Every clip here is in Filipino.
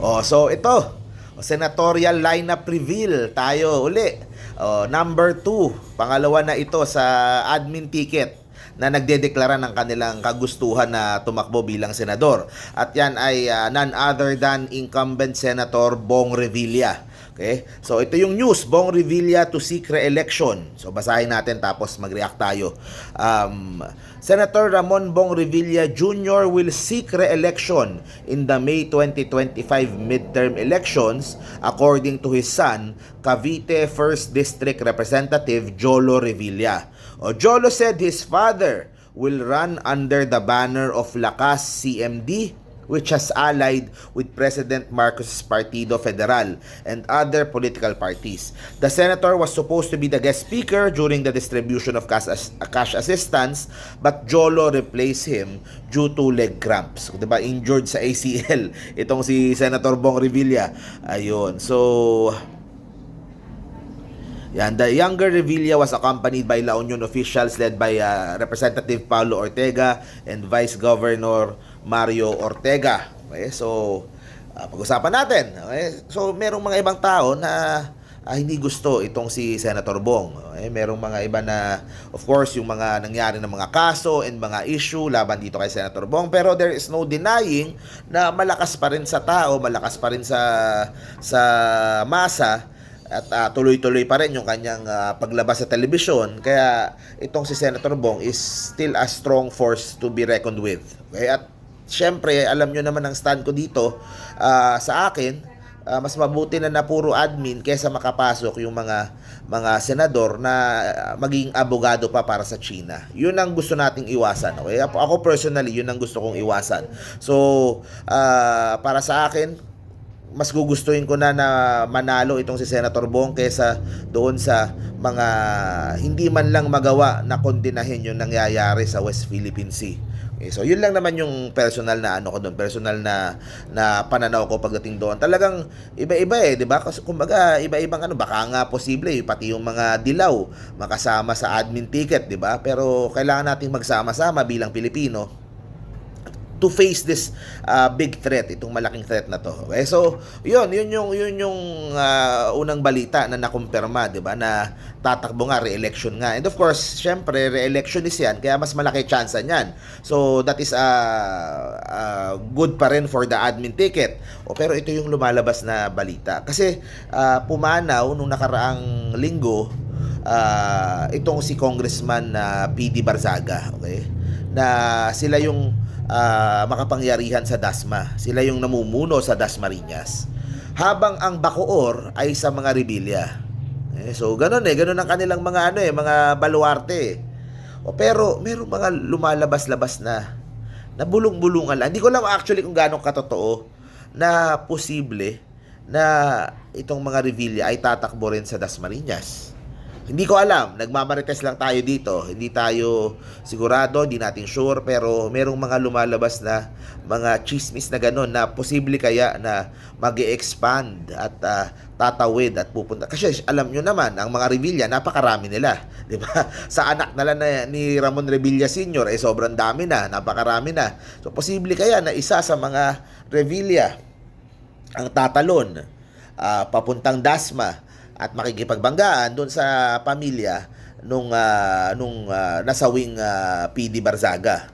Oh, so ito, senatorial lineup reveal tayo uli. Oh, number 2, pangalawa na ito sa admin ticket na nagdedeklara ng kanilang kagustuhan na tumakbo bilang senador. At yan ay ah, none other than incumbent Senator Bong Revilla. Okay? So ito yung news, Bong Revilla to seek re-election. So basahin natin tapos mag-react tayo. Um, Senator Ramon Bong Revilla Jr. will seek re-election in the May 2025 midterm elections according to his son, Cavite 1st District Representative Jolo Revilla. O Jolo said his father will run under the banner of Lakas CMD which has allied with President Marcos Partido Federal and other political parties. The senator was supposed to be the guest speaker during the distribution of cash, as- cash assistance, but Jolo replaced him due to leg cramps. 'Di ba injured sa ACL itong si Senator Bong Revilla. Ayun. So yan, the younger Revilla was accompanied by La Union officials led by uh, Representative Paulo Ortega and Vice Governor Mario Ortega. Okay, so uh, pag-usapan natin. Okay? So merong mga ibang tao na ah, hindi gusto itong si Senator Bong. Okay? Merong mga iba na of course yung mga nangyari ng mga kaso and mga issue laban dito kay Senator Bong pero there is no denying na malakas pa rin sa tao, malakas pa rin sa sa masa at ah, tuloy-tuloy pa rin yung kanyang ah, paglabas sa telebisyon. Kaya itong si Senator Bong is still a strong force to be reckoned with. Okay? At syempre, alam nyo naman ang stand ko dito ah, sa akin, ah, mas mabuti na na puro admin kaysa makapasok yung mga mga senador na maging abogado pa para sa China. Yun ang gusto nating iwasan. Okay? Ako personally, yun ang gusto kong iwasan. So, ah, para sa akin, mas gugustuhin ko na na manalo itong si Senator Bong kaysa doon sa mga hindi man lang magawa na kondenahin yung nangyayari sa West Philippine Sea. Okay, so yun lang naman yung personal na ano ko doon, personal na na pananaw ko pagdating doon. Talagang iba-iba eh, 'di ba? Kasi kumbaga iba-ibang ano, baka nga posible eh, pati yung mga dilaw makasama sa admin ticket, 'di ba? Pero kailangan nating magsama-sama bilang Pilipino to face this uh, big threat, itong malaking threat na to. Okay? So, yun, yun yung yun yung uh, unang balita na nakumpirma, 'di ba, na tatakbo nga re-election nga. And of course, syempre re-election is 'yan, kaya mas malaki chance niyan. So, that is uh, uh, good pa rin for the admin ticket. O pero ito yung lumalabas na balita. Kasi uh, pumanaw nung nakaraang linggo uh, itong si Congressman na PD Barzaga, okay? Na sila yung ah, makapangyarihan sa Dasma. Sila yung namumuno sa Dasmariñas. Habang ang Bacoor ay sa mga Rebilla. Eh, so, ganun eh. Ganun ang kanilang mga ano eh, mga baluarte eh. O, pero, merong mga lumalabas-labas na na bulong-bulungan lang. Hindi ko lang actually kung gaano katotoo na posible na itong mga Revilla ay tatakbo rin sa Dasmariñas. Hindi ko alam, nagmamarites lang tayo dito. Hindi tayo sigurado, hindi natin sure, pero merong mga lumalabas na mga chismis na gano'n na posible kaya na mag expand at ah, tatawid at pupunta. Kasi alam nyo naman, ang mga Revilla, napakarami nila. Di ba? Sa anak na lang na, ni Ramon Revilla Sr. ay sobrang dami na, napakarami na. So posible kaya na isa sa mga Revilla ang tatalon ah, papuntang Dasma at makikipagbanggaan doon sa pamilya nung ah, nung ah, nasawing ah, PD Barzaga.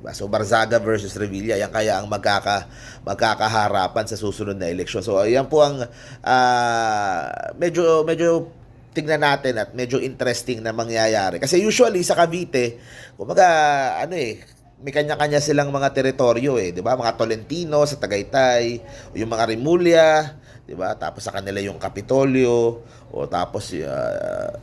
Diba? So Barzaga versus Revilla, yan kaya ang magkaka magkakaharapan sa susunod na eleksyon. So ayan po ang ah, medyo medyo tingnan natin at medyo interesting na mangyayari. Kasi usually sa Cavite, kumbaga ano eh, may kanya-kanya silang mga teritoryo eh, 'di ba? Mga Tolentino sa Tagaytay, yung mga Rimulya, 'di ba? Tapos sa kanila yung Kapitolyo, o tapos uh,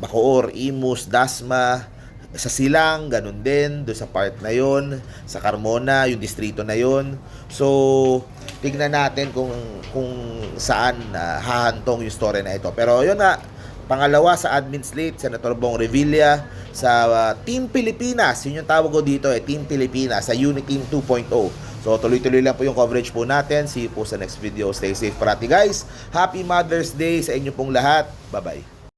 Bacoor, Imus, Dasma, sa Silang, ganun din, doon sa part na yon sa Carmona, yung distrito na yon So, tignan natin kung kung saan uh, hahantong yung story na ito. Pero yun nga, pangalawa sa admin slate, Senator Bong Revilla sa uh, Team Pilipinas. Yun yung tawag ko dito eh, Team Pilipinas sa Uniteam 2.0. So tuloy-tuloy lang po yung coverage po natin. See you po sa next video. Stay safe parati guys. Happy Mother's Day sa inyo pong lahat. Bye-bye.